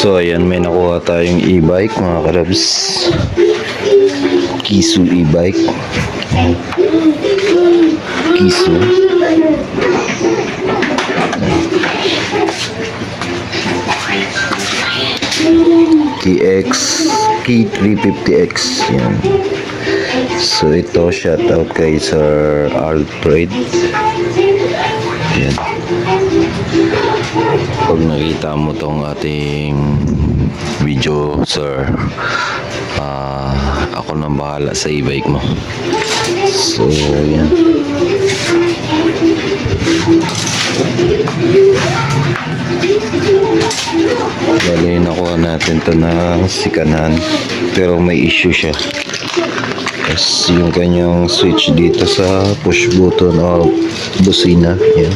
So ayan, may nakuha tayong e-bike mga karabs. Kisu e-bike. Kisu. KX K350X yan so ito shout out kay Sir Alfred yan pag nakita mo tong ating video sir ah ako nang bahala sa e-bike mo so yan Bali, nakuha natin to ng sikanan. Pero may issue siya. Tapos yung kanyang switch dito sa push button o busina. Yan.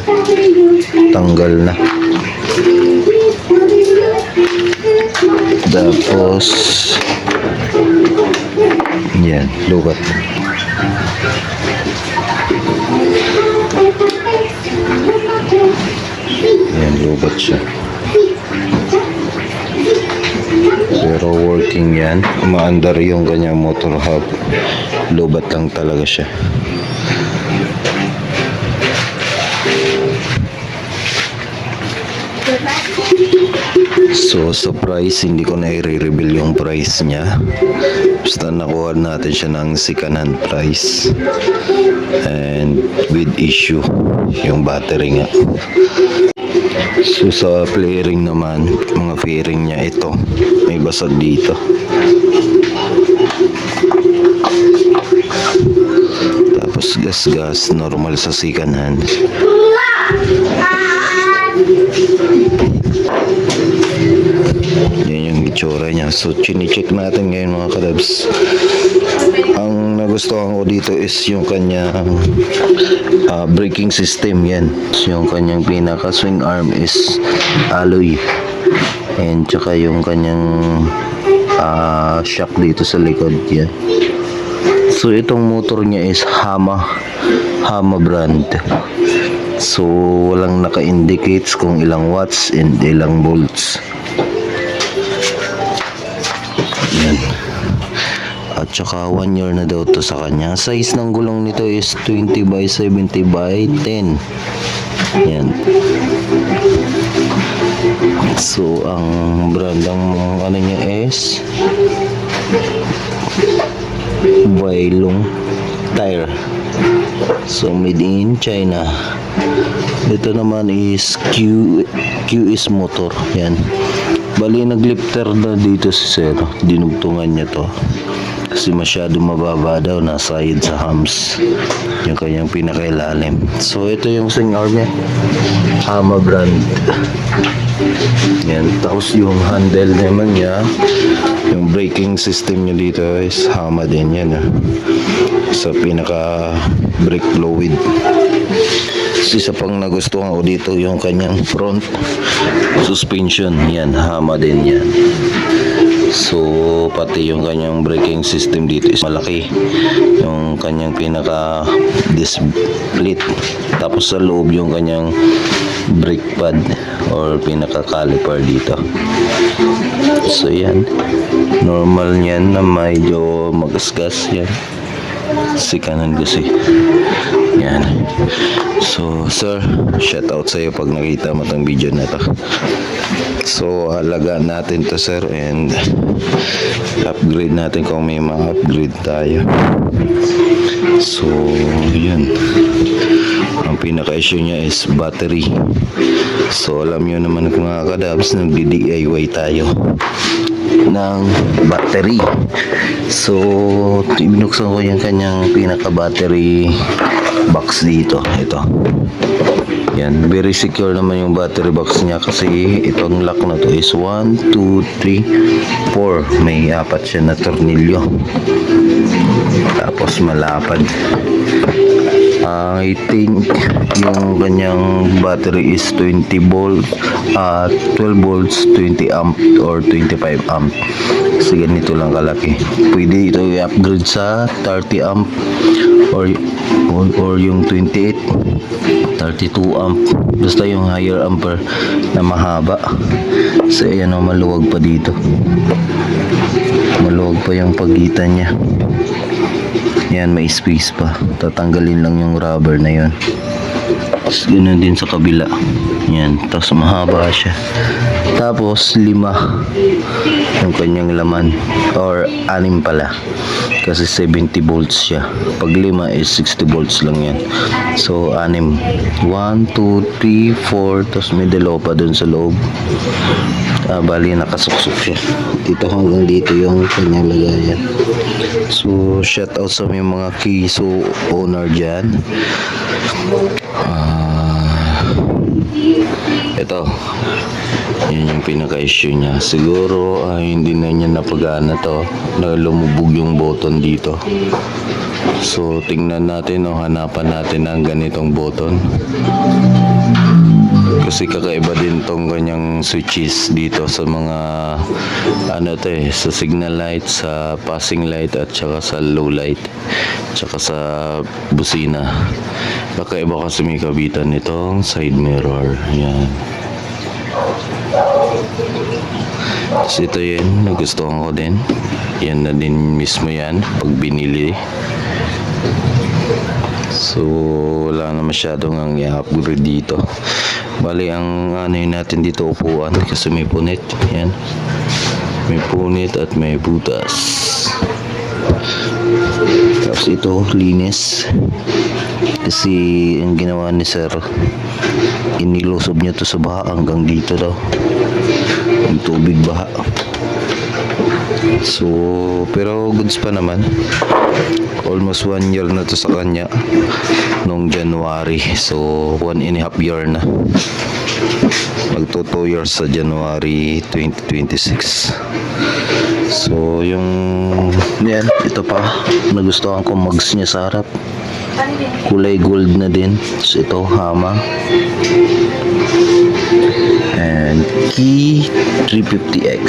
Tanggal na. Tapos yan, lugat. Yan, lugat siya. Pero working yan. Umaandar yung kanyang motor hub. Lobat lang talaga siya. So, sa price, hindi ko na i-reveal yung price niya. Basta nakuha natin siya ng sikanan price. And with issue, yung battery nga. So sa flaring naman, mga fairing niya ito, may basag dito. Tapos gas-gas, normal sa second hand. Yan yung itsura niya. So chine-check natin ngayon mga kadabs. Ang nagustuhan ko dito is yung kanyang ah, braking system yan. Yung kanyang pinaka swing arm is alloy. And tsaka yung kanyang ah, shock dito sa likod yan. So itong motor niya is Hama Hama brand. So walang naka-indicates kung ilang watts and ilang volts. Yan. At saka 1 year na daw to sa kanya. Size ng gulong nito is 20 by 70 by 10. Yan. So, ang brand ng ano niya is Bailong Tire. So, made in China. Ito naman is Q QS motor. Yan. Bali naglifter na dito si Sir. Dinugtungan niya to. Kasi masyado mababa daw na side sa hams. Yung kanyang pinakailalim. So ito yung swing arm niya. Hama brand. Yan. Tapos yung handle naman niya. Yung braking system niya dito is Hama din yan. ah. Sa pinaka brake fluid. Isa pang nagustuhan ko dito yung kanyang front suspension. Yan, hama din yan. So, pati yung kanyang braking system dito is malaki. Yung kanyang pinaka disc split. Tapos sa loob yung kanyang brake pad or pinaka caliper dito. So, yan. Normal yan na medyo magasgas yan. Si kanan kasi. Yan. So, sir, shout out sa iyo pag nakita mo tong video na to. So, alagaan natin to sir and upgrade natin kung may ma-upgrade tayo. So, yun. Ang pinaka-issue niya is battery. So, alam nyo naman mga kadabs, nagdi-DIY tayo ng battery. So, binuksan ko yung kanyang pinaka-battery box dito. Ito. Yan, very secure naman yung battery box niya kasi itong lock na to is 1, 2, 3, 4. May apat siya na tornilyo. Tapos malapad. I think yung kanyang battery is 20 volt, uh, 12 volts, 20 amp or 25 amp. Kasi ganito lang kalaki. Pwede ito i-upgrade sa 30 amp or, or, or yung 28, 32 amp. Basta yung higher ampere na mahaba. So, ayan o, maluwag pa dito. Maluwag pa yung pagitan niya. Yan, may space pa. Tatanggalin lang yung rubber na yon. Tapos ganun din sa kabila. Yan. Tapos mahaba siya. Tapos lima yung kanyang laman. Or anim pala. Kasi 70 volts siya. Pag lima is 60 volts lang yan. So anim. 1, 2, 3, 4. Tapos may dalawa pa dun sa loob. Ah, bali nakasuksok siya. Dito hanggang dito yung kanyang lagayan. So, shout out sa may mga Kiso owner dyan. Ah, ito. Yan yung pinaka-issue niya. Siguro ah, hindi na niya napagana to. Na lumubog yung button dito. So, tingnan natin o hanapan natin ang ganitong button. Kasi kakaiba din tong kanyang switches dito sa mga ano to eh, sa signal light, sa passing light at saka sa low light, tsaka sa busina. Kakaiba kasi may kabitan nitong side mirror. Yan. Tapos ito yun, nagustuhan ko din. Yan na din mismo yan pag binili. So, wala na masyadong ang i-upgrade dito. Bali, ang ano natin dito upuan kasi may punit. Yan. May punit at may butas. Tapos ito, linis. Kasi ang ginawa ni sir, inilusob niya to sa baha hanggang dito daw. Yung tubig baha. So, pero goods pa naman. Almost one year na to sa kanya. Nung January. So, one and a half year na. Magto 2 years sa January 2026. So, yung... Yan, ito pa. Nagustuhan ko mags niya sa harap. Kulay gold na din. So, ito, hama. And key 350X.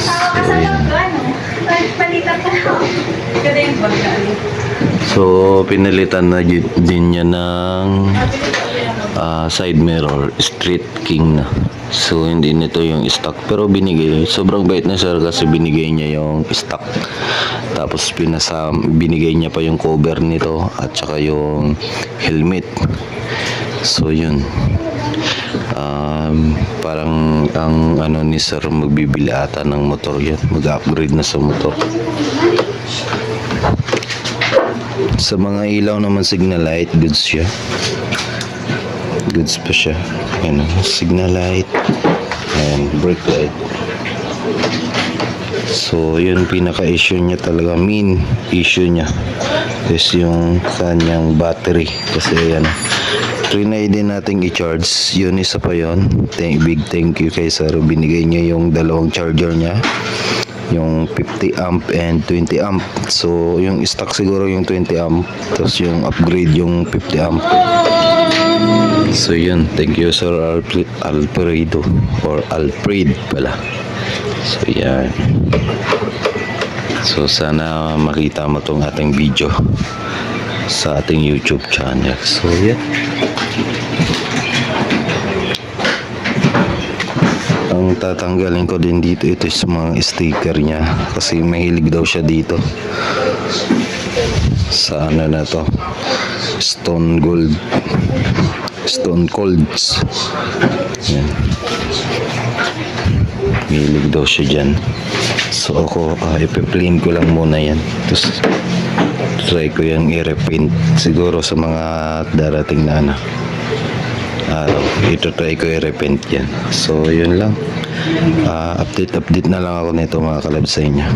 So, yan. Palitan ka na. Kada yung baga. So, pinalitan na di- din niya ng ah, side mirror, Street King na. So, hindi nito yung stock. Pero binigay, sobrang bait na sir kasi binigay niya yung stock. Tapos, pinasam, binigay niya pa yung cover nito at saka yung helmet. So, yun. Um, parang ang ano ni sir magbibili ata ng motor yan. Mag-upgrade na sa motor. Sa mga ilaw naman signal light, goods siya. Goods pa siya. Ayan, signal light and brake light. So, yun pinaka-issue niya talaga. Main issue niya is yung kanyang battery. Kasi yan, trinay din nating i-charge. Yun, isa pa yun. Thank, big thank you kay sir. Binigay niya yung dalawang charger niya yung 50 amp and 20 amp. So yung stock siguro yung 20 amp tapos yung upgrade yung 50 amp. So yun. Thank you sir Alfred, Alfredo or Alfred pala. So yan. So sana makita mo tong ating video sa ating youtube channel. So yan ang tatanggalin ko din dito ito sa mga sticker niya. Kasi mahilig daw siya dito. Sa ano na to? Stone gold. Stone colds. Yan. Mahilig daw siya dyan. So ako uh, ipiplain ko lang muna yan. Tapos try ko yung i-repaint siguro sa mga darating na ano araw. Ito try ko i-repent yan. So, yun lang. Ah, update, update na lang ako nito mga kalab sa inyo.